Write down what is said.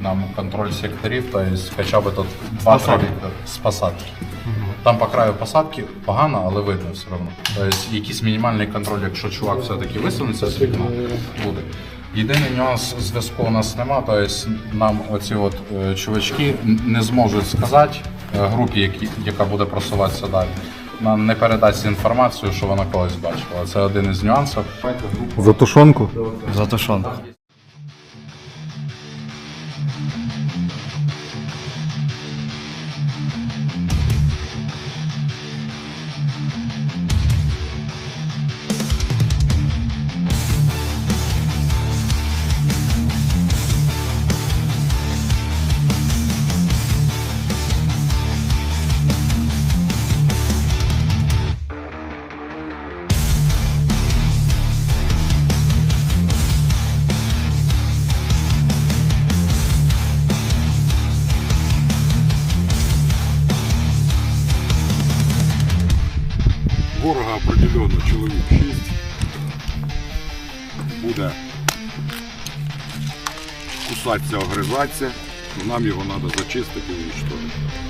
нам контроль секторів, тобто хоча б тут два три з посадки. Там по краю посадки погано, але видно все одно. Тобто якийсь мінімальний контроль, якщо чувак все-таки висунеться з вікна, буде. Єдиний нюанс зв'язку у нас нема, тобто нам оці от е, чувачки не зможуть сказати е, групі, які, яка буде просуватися далі. Нам не передасть інформацію, що вона когось бачила. Це один із нюансів. За тушонку? Затушон. Ворога определенно чоловік 6. Буде кусатися, огризатися. Нам його треба зачистити і уничтожити.